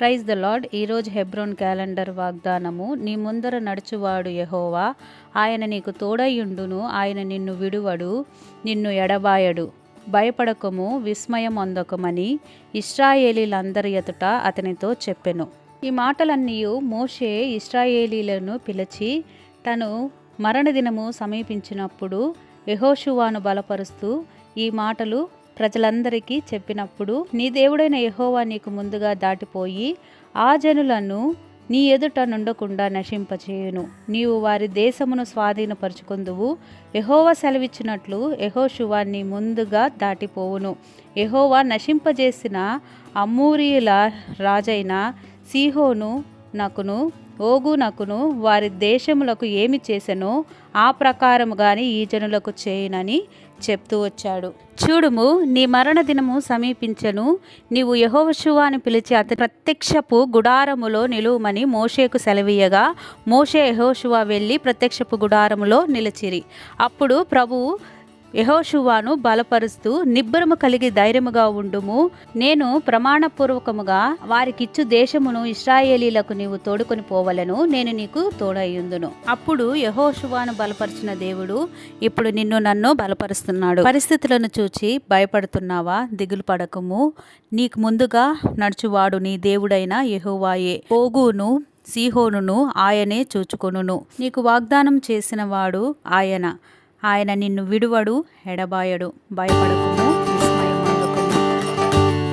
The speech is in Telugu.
Praise the lord. ఈరోజు హెబ్రోన్ క్యాలెండర్ వాగ్దానము నీ ముందర నడుచువాడు యహోవా. ఆయన నీకు తోడయుండును ఆయన నిన్ను విడువడు. నిన్ను ఎడబాయడు. భయపడకము విస్మయం అందకమని ఇస్రాయేలీలందరి ఎదుట అతనితో చెప్పెను. ఈ మాటలన్నీ మోషే ఇస్రాయేలీలను పిలిచి తను మరణదినము సమీపించినప్పుడు యెహోషువాను బలపరుస్తూ ఈ మాటలు ప్రజలందరికీ చెప్పినప్పుడు నీ దేవుడైన యహోవా నీకు ముందుగా దాటిపోయి ఆ జనులను నీ ఎదుట నుండకుండా నశింపచేయును. నీవు వారి దేశమును స్వాధీనపరుచుకుందువు. ఎహోవా సెలవిచ్చినట్లు యహోశువా నీ ముందుగా దాటిపోవును. యహోవా నశింపజేసిన అమ్మూరియుల రాజైన సీహోను నకును ఓగు నకును వారి దేశములకు ఏమి చేసెనో ఆ ప్రకారముగాని ఈ జనులకు చేయునని చెప్తూ వచ్చాడు. చూడుము నీ మరణ దినము సమీపించను. నీవు యహోవశువా అని పిలిచి అతని ప్రత్యక్షపు గుడారములో నిలువమని మోషేకు సెలవీయగా మోషే యహోషువా వెళ్ళి ప్రత్యక్షపు గుడారములో నిలిచిరి. అప్పుడు ప్రభువు యహోషువాను బలపరుస్తూ నిబ్బరము కలిగి ధైర్యముగా ఉండుము. నేను ప్రమాణపూర్వకముగా వారికిచ్చు దేశమును ఇస్రాయేలీలకు నీవు తోడుకొని పోవలను. నేను నీకు తోడయ్యుందును. అప్పుడు యహోషువాను బలపరిచిన దేవుడు ఇప్పుడు నిన్ను నన్ను బలపరుస్తున్నాడు. పరిస్థితులను చూచి భయపడుతున్నావా? దిగులు పడకము. నీకు ముందుగా నడుచువాడు నీ దేవుడైన యహోవాయే. పోగును సీహోనును ఆయనే చూచుకొనును. నీకు వాగ్దానం చేసిన వాడు ఆయన. ఆయన నిన్ను విడువడు ఎడబాయడు. భయపడకు